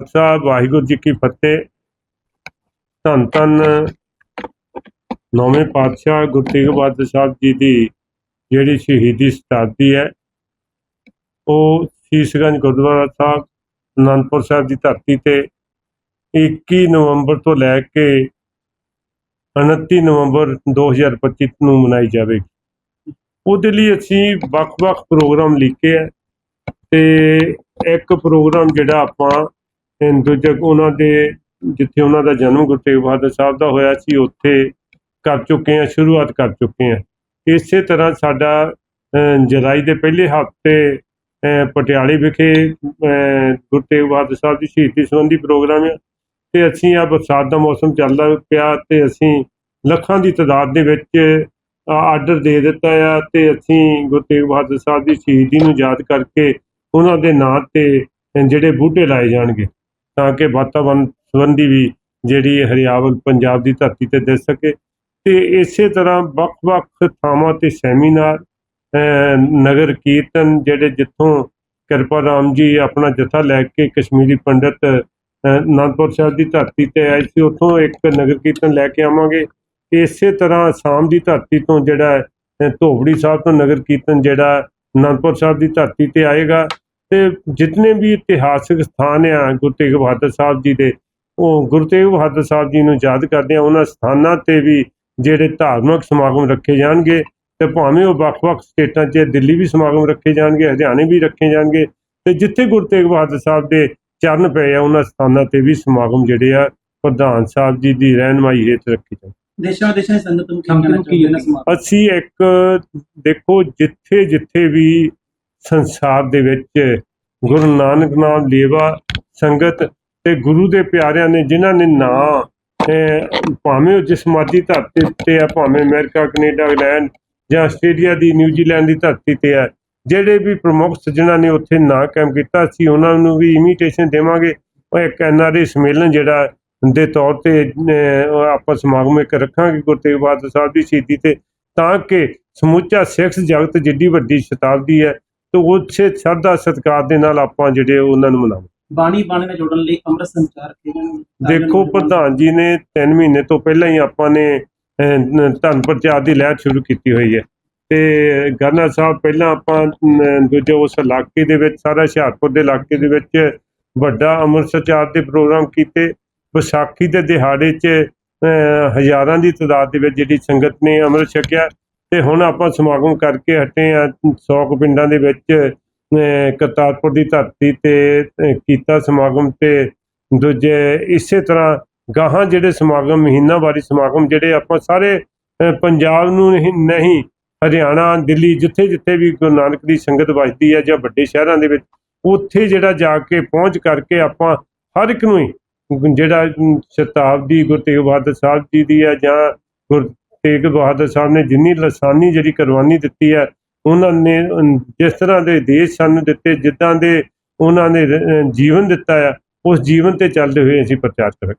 ਸਾਹਿਬ, ਵਾਹਿਗੁਰੂ ਜੀ ਕੀ ਫਤਿਹ। ਧੰਨ ਧੰਨ ਨੌਵੇਂ ਪਾਤਸ਼ਾਹ ਗੁਰੂ ਤੇਗ ਬਹਾਦਰ ਸਾਹਿਬ ਜੀ ਦੀ ਜਿਹੜੀ ਸ਼ਹੀਦੀ ਸ਼ਤਾਬਦੀ ਹੈ, ਉਹ ਸ਼ੀਸ਼ਗੰਜ ਗੁਰਦੁਆਰਾ ਸਾਹਿਬ, ਅਨੰਦਪੁਰ ਸਾਹਿਬ ਦੀ ਧਰਤੀ ਤੇ 21 ਨਵੰਬਰ ਤੋਂ ਲੈ ਕੇ 29 ਨਵੰਬਰ 2025 ਨੂੰ ਮਨਾਈ ਜਾਵੇਗੀ। ਉਹਦੇ ਲਈ ਅਸੀਂ ਵੱਖ-ਵੱਖ ਪ੍ਰੋਗਰਾਮ ਲਿਖੇ ਹੈ ਤੇ ਇੱਕ ਪ੍ਰੋਗਰਾਮ ਜਿਹੜਾ ਆਪਾਂ ਹਿੰਦੂ ਉਹਨਾਂ ਦੇ, ਜਿੱਥੇ ਉਹਨਾਂ ਦਾ ਜਨਮ ਗੁਰੂ ਤੇਗ ਬਹਾਦਰ ਸਾਹਿਬ ਦਾ ਹੋਇਆ ਸੀ, ਉੱਥੇ ਕਰ ਚੁੱਕੇ ਹਾਂ, ਸ਼ੁਰੂਆਤ ਕਰ ਚੁੱਕੇ ਹਾਂ। ਇਸੇ ਤਰ੍ਹਾਂ ਸਾਡਾ ਜੁਲਾਈ ਦੇ ਪਹਿਲੇ ਹਫ਼ਤੇ ਪਟਿਆਲੇ ਵਿਖੇ ਗੁਰੂ ਤੇਗ ਬਹਾਦਰ ਸਾਹਿਬ ਦੀ ਸ਼ਹੀਦੀ ਸੰਬੰਧੀ ਪ੍ਰੋਗਰਾਮ ਹੈ। ਤੇ ਅਸੀਂ ਆ ਬਰਸਾਤ ਦਾ ਮੌਸਮ ਚੱਲਦਾ ਪਿਆ ਤੇ ਅਸੀਂ ਲੱਖਾਂ ਦੀ ਤਾਦਾਦ ਦੇ ਵਿੱਚ ਆਰਡਰ ਦੇ ਦਿੱਤਾ ਆ ਤੇ ਅਸੀਂ ਗੁਰੂ ਤੇਗ ਬਹਾਦਰ ਸਾਹਿਬ ਦੀ ਸ਼ਹੀਦੀ ਨੂੰ ਯਾਦ ਕਰਕੇ ਉਹਨਾਂ ਦੇ ਨਾਂ ਤੇ ਜਿਹੜੇ ਬੂਟੇ ਲਾਏ ਜਾਣਗੇ। ਤਾਂ ਕਿ ਵਾਤਾਵਰਣ ਸੰਬੰਧੀ ਵੀ ਜਿਹੜੀ ਹਰਿਆਵਲ ਪੰਜਾਬ ਦੀ ਧਰਤੀ ਤੇ ਦਿਸ ਸਕੇ। ਤੇ ਇਸੇ ਤਰ੍ਹਾਂ ਵੱਖ-ਵੱਖ ਥਾਵਾਂ ਤੇ ਸੈਮੀਨਾਰ ਨਗਰ ਕੀਰਤਨ ਜਿਹੜੇ ਜਿੱਥੋਂ ਕਿਰਪਾ ਰਾਮ ਜੀ ਆਪਣਾ ਜਥਾ ਲੈ ਕੇ ਕਸ਼ਮੀਰੀ ਪੰਡਤ ਅਨੰਦਪੁਰ ਸਾਹਿਬ ਦੀ ਧਰਤੀ ਤੇ ਆਏ ਸੀ, ਉੱਥੋਂ ਇੱਕ ਨਗਰ ਕੀਰਤਨ ਲੈ ਕੇ ਆਵਾਂਗੇ। ਇਸੇ ਤਰ੍ਹਾਂ ਆਸਾਮ ਦੀ ਧਰਤੀ ਤੋਂ ਜਿਹੜਾ ਧੋਬੜੀ ਸਾਹਿਬ ਤੋਂ ਨਗਰ ਕੀਰਤਨ ਜਿਹੜਾ ਅਨੰਦਪੁਰ ਸਾਹਿਬ ਦੀ ਧਰਤੀ ਤੇ ਆਏਗਾ। ਤੇ ਜਿਤਨੇ ਵੀ ਇਤਿਹਾਸਕ ਸਥਾਨ ਆ ਗੁਰੂ ਤੇਗ ਬਹਾਦਰ ਸਾਹਿਬ ਜੀ ਦੇ ਉਹ ਗੁਰੂ ਤੇਗ ਬਹਾਦਰ ਸਾਹਿਬ ਜੀ ਨੂੰ ਯਾਦ ਕਰਦੇ ਆ ਉਹਨਾਂ ਸਥਾਨਾਂ ਤੇ ਵੀ ਜਿਹੜੇ ਧਾਰਮਿਕ ਸਮਾਗਮ ਰੱਖੇ ਜਾਣਗੇ ਤੇ ਭਾਵੇਂ ਉਹ ਵੱਖ-ਵੱਖ ਸਟੇਟਾਂ 'ਚ ਦਿੱਲੀ ਵੀ ਸਮਾਗਮ ਰੱਖੇ ਜਾਣਗੇ ਹਰਿਆਣੇ ਵੀ ਰੱਖੇ ਜਾਣਗੇ ਤੇ ਜਿੱਥੇ ਗੁਰੂ ਤੇਗ ਬਹਾਦਰ ਸਾਹਿਬ ਦੇ ਚਰਨ ਪਏ ਆ ਉਹਨਾਂ ਸਥਾਨਾਂ ਤੇ ਵੀ ਸਮਾਗਮ ਜਿਹੜੇ ਆ ਪ੍ਰਧਾਨ ਸਾਹਿਬ ਜੀ ਦੀ ਰਹਿਨਮਾਈ ਹੇਠ ਰੱਖੇ ਜਾਣ। ਦੇਸ਼ਾਂ ਵਿਦੇਸ਼ਾਂ ਦੀ ਸੰਗਤ ਨੂੰ ਕੀ ਕਹਿਣਾ ਚਾਹੁੰਦੇ ਅਸੀਂ ਇੱਕ ਦੇਖੋ ਜਿੱਥੇ ਜਿੱਥੇ ਵੀ ਸੰਸਾਰ ਦੇ ਵਿੱਚ ਗੁਰੂ ਨਾਨਕ ਨਾਮ ਲੇਵਾ ਸੰਗਤ ਤੇ ਗੁਰੂ ਦੇ ਪਿਆਰਿਆਂ ਨੇ ਜਿਨ੍ਹਾਂ ਨੇ ਨਾਂ ਭਾਵੇਂ ਉਹ ਜਿਸਮਾਦੀ ਧਰਤੀ ਤੇ ਆ, ਭਾਵੇਂ ਅਮਰੀਕਾ, ਕੈਨੇਡਾ, ਇੰਗਲੈਂਡ ਜਾਂ ਆਸਟ੍ਰੇਲੀਆ ਦੀ ਨਿਊਜ਼ੀਲੈਂਡ ਦੀ ਧਰਤੀ ਤੇ ਆ, ਜਿਹੜੇ ਵੀ ਪ੍ਰਮੁੱਖ ਸੱਜਣਾ ਨੇ ਉੱਥੇ ਨਾਂ ਕਾਇਮ ਕੀਤਾ ਸੀ ਉਹਨਾਂ ਨੂੰ ਵੀ ਇਨਵੀਟੇਸ਼ਨ ਦੇਵਾਂਗੇ। ਉਹ ਇੱਕ ਐਨਆਰਏ ਸਮੇਲਨ ਜਿਹੜਾ ਦੇ ਤੌਰ ਤੇ ਆਪਾਂ ਸਮਾਗਮ ਇੱਕ ਰੱਖਾਂਗੇ ਗੁਰੂ ਤੇਗ ਬਹਾਦਰ ਸਾਹਿਬ ਦੀ ਸ਼ਹੀਦੀ ਤੇ, ਤਾਂ ਕਿ ਸਮੁੱਚਾ ਸਿੱਖ ਜਗਤ ਜਿੱਡੀ ਵੱਡੀ ਸ਼ਤਾਬਦੀ ਹੈ ਤੇ ਉਸੇ ਸ਼ਰਧਾ ਸਤਿਕਾਰ ਦੇ ਨਾਲ ਆਪਾਂ ਜਿਹੜੇ ਉਹਨਾਂ ਨੂੰ ਮਨਾਵਾਂਗੇ। ਬਾਣੀ ਬਾਣੀ ਨਾਲ ਜੋੜਨ ਲਈ ਅੰਮ੍ਰਿਤ ਸੰਚਾਰ ਜਾਣ ਦੇਖੋ ਪ੍ਰਧਾਨ ਜੀ ਨੇ 3 ਮਹੀਨੇ ਤੋਂ ਪਹਿਲਾਂ ਹੀ ਆਪਾਂ ਨੇ ਧੰਨ ਪ੍ਰਚਾਰ ਦੀ ਲਹਿਰ ਸ਼ੁਰੂ ਕੀਤੀ ਹੋਈ ਹੈ। ਤੇ ਗਰਨਾ ਸਾਹਿਬ ਪਹਿਲਾਂ ਆਪਾਂ ਦੂਜੇ ਉਸ ਇਲਾਕੇ ਦੇ ਵਿੱਚ ਸਾਰਾ ਹੁਸ਼ਿਆਰਪੁਰ ਦੇ ਇਲਾਕੇ ਦੇ ਵਿੱਚ ਵੱਡਾ ਅੰਮ੍ਰਿਤ ਸੰਚਾਰ ਦੇ ਪ੍ਰੋਗਰਾਮ ਕੀਤੇ। ਵਿਸਾਖੀ ਦੇ ਦਿਹਾੜੇ 'ਚ ਹਜ਼ਾਰਾਂ ਦੀ ਤਾਦਾਦ ਦੇ ਵਿੱਚ ਜਿਹੜੀ ਸੰਗਤ ਨੇ ਅੰਮ੍ਰਿਤ ਛਕਿਆ। ਤੇ ਹੁਣ ਆਪਾਂ ਸਮਾਗਮ ਕਰਕੇ ਹਟੇ ਆ। 100 ਕੁ ਪਿੰਡਾਂ ਦੇ ਵਿੱਚ ਕਰਤਾਰਪੁਰ ਦੀ ਧਰਤੀ ਤੇ ਕੀਤਾ ਸਮਾਗਮ ਤੇ ਦੂਜੇ ਇਸੇ ਤਰ੍ਹਾਂ ਗਾਹਾਂ ਜਿਹੜੇ ਸਮਾਗਮ, ਮਹੀਨਾਵਾਰੀ ਸਮਾਗਮ ਜਿਹੜੇ ਆਪਾਂ ਸਾਰੇ ਪੰਜਾਬ ਨੂੰ ਨਹੀਂ ਨਹੀਂ, ਹਰਿਆਣਾ, ਦਿੱਲੀ, ਜਿੱਥੇ ਜਿੱਥੇ ਵੀ ਗੁਰੂ ਨਾਨਕ ਦੀ ਸੰਗਤ ਵੱਜਦੀ ਹੈ ਜਾਂ ਵੱਡੇ ਸ਼ਹਿਰਾਂ ਦੇ ਵਿੱਚ, ਉੱਥੇ ਜਿਹੜਾ ਜਾ ਕੇ ਪਹੁੰਚ ਕਰਕੇ ਆਪਾਂ ਹਰ ਇੱਕ ਨੂੰ ਹੀ ਜਿਹੜਾ ਸ਼ਤਾਬਦੀ ਗੁਰੂ ਤੇਗ ਬਹਾਦਰ ਸਾਹਿਬ ਜੀ ਦੀ ਹੈ ਜਾਂ ਗੁਰੂ ਤੇਗ ਬਹਾਦਰ ਸਾਹਿਬ ਨੇ ਜਿੰਨੀ ਲਸਾਨੀ ਜਿਹੜੀ ਕੁਰਬਾਨੀ ਦਿੱਤੀ ਹੈ, ਉਹਨਾਂ ਨੇ ਜਿਸ ਤਰ੍ਹਾਂ ਦੇ ਦੇਸ਼ ਸਾਨੂੰ ਦਿੱਤੇ, ਜਿੱਦਾਂ ਦੇ ਉਹਨਾਂ ਨੇ ਜੀਵਨ ਦਿੱਤਾ ਹੈ, ਉਸ ਜੀਵਨ ਤੇ ਚੱਲਦੇ ਹੋਏ ਅਸੀਂ ਪ੍ਰਚਾਰ ਕਰਾਂਗੇ।